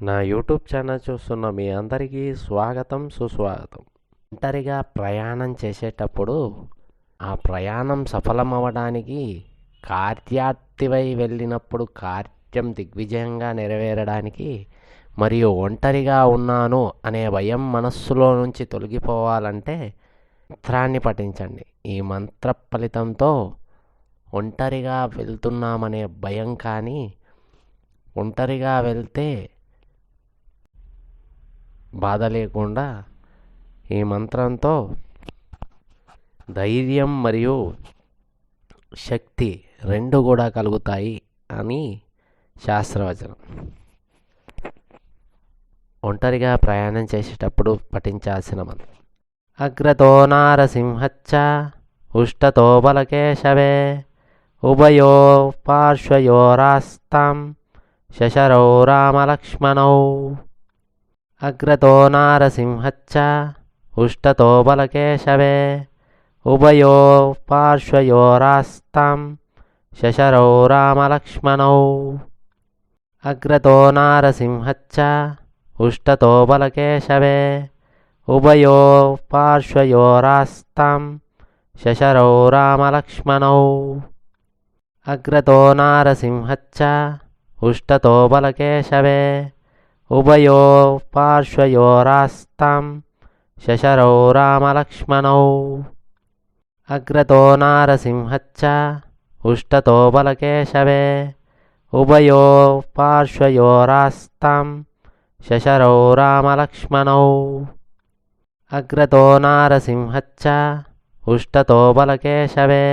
నా YouTube channel చూస్తున్న మీ అందరికీ స్వాగతం సుస్వాగతం. ఒంటరిగా ప్రయాణం చేసేటప్పుడు ఆ ప్రయాణం సఫలమవ్వడానికి కార్యార్థివై వెళ్ళినప్పుడు కార్యం దిగ్విజయంగా నెరవేరడానికి మరియు ఒంటరిగా ఉన్నాను అనే భయం మనస్సులో నుంచి తొలగిపోవాలంటే మంత్రాన్ని పఠించండి. ఈ మంత్ర ఫలితంతో ఒంటరిగా వెళ్తున్నామనే భయం కానీ ఒంటరిగా వెళ్తే బాధ లేకుండా ఈ మంత్రంతో ధైర్యం మరియు శక్తి రెండు కూడా కలుగుతాయి అని శాస్త్రవచనం. ఒంటరిగా ప్రయాణం చేసేటప్పుడు పఠించాల్సిన మంత్రం. అగ్రతో నారసింహచ్చ ఉష్టతో బలకేశవే ఉభయో పార్శ్వయోరాస్తాం శశరౌ రామలక్ష్మణౌ. అగ్రతో నారసింహచ్చ ఉష్టతో బలకేశవే ఉభయో పార్శ్వయోరాస్తాం శశరౌ రామలక్ష్మణౌ అగ్రతో నారసింహచ్చ ఉష్టతో బలకేశవే ఉభయో పార్శ్వయోరాస్తాం శశరౌ రామలక్ష్మణౌ అగ్రతో నారసింహచ్చ ఉష్టతో బలకేశవే ఉభయో పార్శ్వయోరాస్తాం శశరౌ రామలక్ష్మణౌ అగ్రతో నారసింహచ్చ ఉష్టతో బలకేశవే ఉభయో పార్శ్వయోరాస్తాం శశరౌ రామలక్ష్మణౌ అగ్రతో నారసింహచ్చ ఉష్టతో బలకేశవే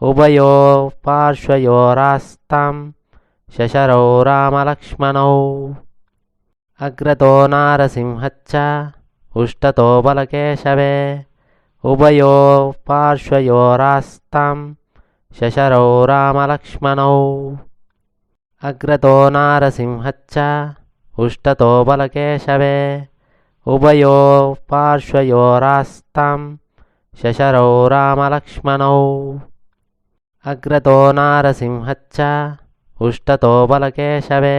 ఉభయో పార్శ్వయోరాస్తాం శశరౌ రామలక్ష్మణౌ అగ్రతో నారసింహచ్చ ఉష్టతో బలకేశవే ఉభయో పార్శ్వయోరాస్తాం శశరౌ రామలక్ష్మణౌ అగ్రతో నారసింహచ్చ ఉష్టతో బలకేశవే ఉభయో పార్శ్వయోరాస్తాం శశరౌ రామలక్ష్మణౌ అగ్రతో నారసింహచ్చ ఉష్టతో బలకేశవే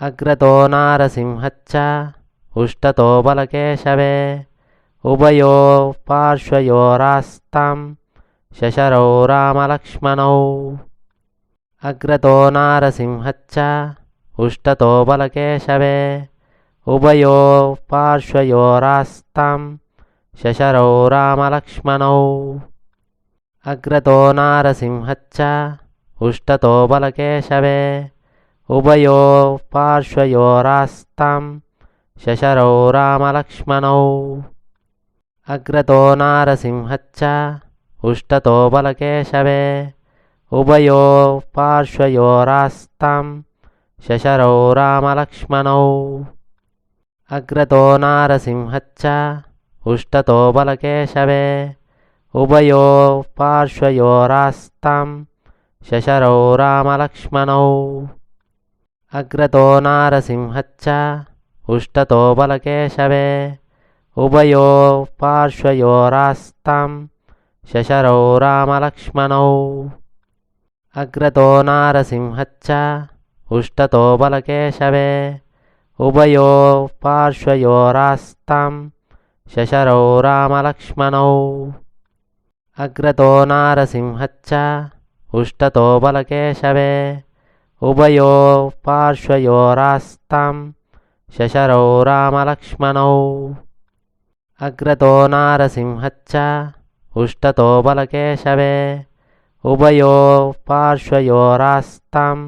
అగ్రతో నారసింహచ్చ ఉష్టతో బలకేశవే ఉభయో పార్శ్వయోరాస్తాం శశరౌ రామలక్ష్మణౌ అగ్రతో నారసింహచ్చ ఉష్టతో బలకేశవే ఉభయో పార్శ్వయోరాస్తాం శశరౌ రామలక్ష్మణౌ అగ్రతో నారసింహచ్చ ఉష్టతో బలకేశవే ఉభయో పార్శ్వయోరాస్తాం శశరౌ రామలక్ష్మణౌ అగ్రతో నారసింహచ్చ ఉష్టతో బలకేశవే ఉభయో పార్శ్వయోరాస్తాం శశరౌ రామలక్ష్మణౌ అగ్రతో నారసింహచ్చ ఉష్టతో బలకేశవే ఉభయో పార్శ్వయోరాస్తాం శశరౌ రామలక్ష్మణౌ అగ్రతో నారసింహచ్చ ఉష్టతో బలకేశవే ఉభయో పార్శ్వయోరాస్తాం శశరౌ రామలక్ష్మణౌ అగ్రతో నారసింహచ్చ ఉష్టతో బలకేశవే ఉభయో పార్శ్వయోరాస్తాం శశరౌ రామలక్ష్మణౌ అగ్రతో నారసింహచ్చ ఉష్టతో బలకేశవే ఉభయో పార్శ్వయోరాస్తాం శశరౌ రామలక్ష్మణౌ అగ్రతో నారసింహచ్చ ఉష్టతో బలకేశవే ఉభయో పార్శ్వయోరాస్తాం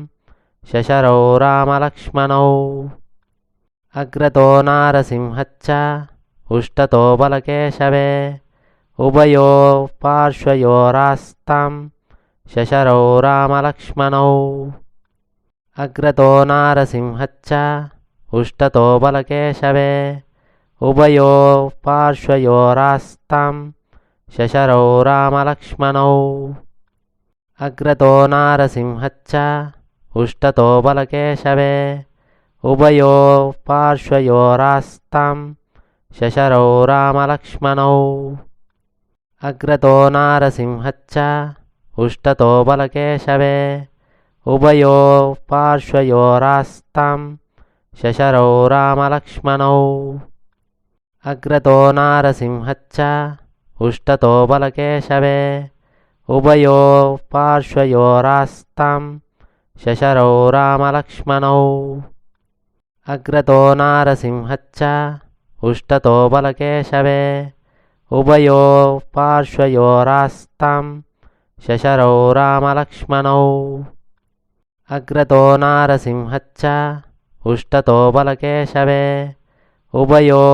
శశరౌ రామలక్ష్మణౌ అగ్రతో నారసింహచ్చ ఉష్టతో బలకేశవే ఉభయో పార్శ్వయోరాస్తాం శశరౌ రామలక్ష్మణౌ అగ్రతో నారసింహచ్చ ఉష్టతో బలకేశవే ఉభయో పార్శ్వయోరాస్తాం శశరౌ రామలక్ష్మణౌ అగ్రతో నారసింహచ్చ ఉష్టతో బలకేశవే ఉభయో పార్శ్వయోరాస్తాం శశరౌ రామలక్ష్మణౌ అగ్రతో నారసింహచ్చ ఉష్టతో బలకేశవే ఉభయో పార్శ్వయోరాస్తాం శశరౌ రామలక్ష్మణౌ అగ్రతో నారసింహచ్చ ఉష్టతో బలకేశవే ఉభయో పార్శ్వయోరాస్తాం శశరౌ రామలక్ష్మణౌ అగ్రతో నారసింహచ్చ ఉష్టతో బలకేశవే ఉభయో పార్శ్వయోరాస్తాం శశరౌ రామలక్ష్మణౌ అగ్రతో నారసింహచ్చ ఉష్టతో బలకేశవే ఉభయో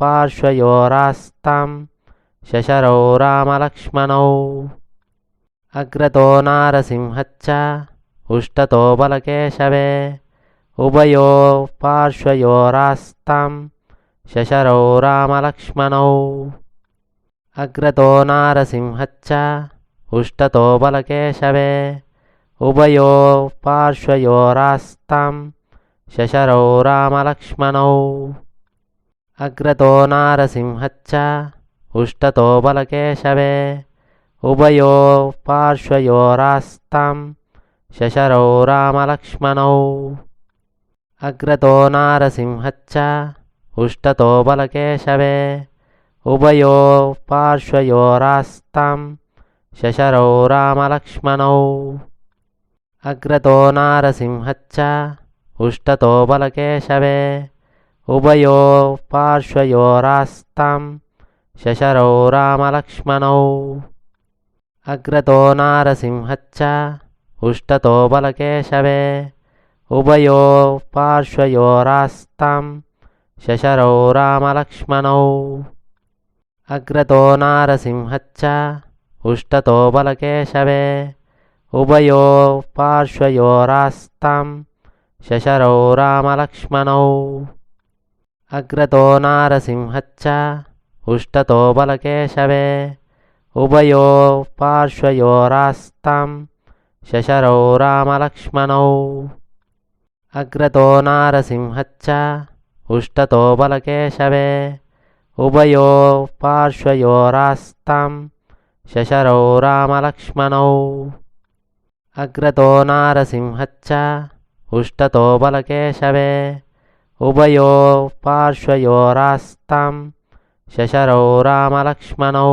పార్శ్వయోరాస్తాం శశరౌ రామలక్ష్మణౌ అగ్రతో నారసింహచ్చ ఉష్టతో బలకేశవే ఉభయో పార్శ్వయోరాస్తాం శశరౌ రామలక్ష్మణౌ అగ్రతో నారసింహచ్చ ఉష్టతో బలకేశవే ఉభయో పార్శ్వయోరాస్తాం శశరౌ రామలక్ష్మణౌ అగ్రతో నారసింహచ్చ ఉష్టతో బలకేశవే ఉభయో పార్శ్వయోరాస్తాం శశరౌ రామలక్ష్మణౌ అగ్రతో నారసింహచ్చ ఉష్టతో బలకేశవే ఉభయో పార్శ్వయోరాస్తాం శశరౌ రామలక్ష్మణౌ అగ్రతో నారసింహచ్చ ఉష్టతో బలకేశవే ఉభయో పార్శ్వయోరాస్తాం శశరౌ రామలక్ష్మణౌ అగ్రతో నారసింహచ్చ ఉష్టతో బలకేశవే ఉభయో పార్శ్వయోరాస్తాం శశరౌ రామలక్ష్మణౌ అగ్రతో నారసింహచ్చ ఉష్టతో బలకేశవే ఉభయో పార్శ్వయోరాస్తం శశరౌ రామలక్ష్మణౌ అగ్రతో నారసింహచ్చ ఉష్టతో బలకేశవే ఉభయో పార్శ్వయోరాస్తం శశరౌ రామలక్ష్మణౌ అగ్రతో నారసింహచ్చ ఉష్టతో బలకేశవే ఉభయో పార్శ్వయోరాస్తం రామలక్ష్మణౌ अग्रतो नारसिंहच्च उष्टतो बलकेशवे उभयो पार्श्वयोरास्तां शशरौ रामलक्ष्मणौ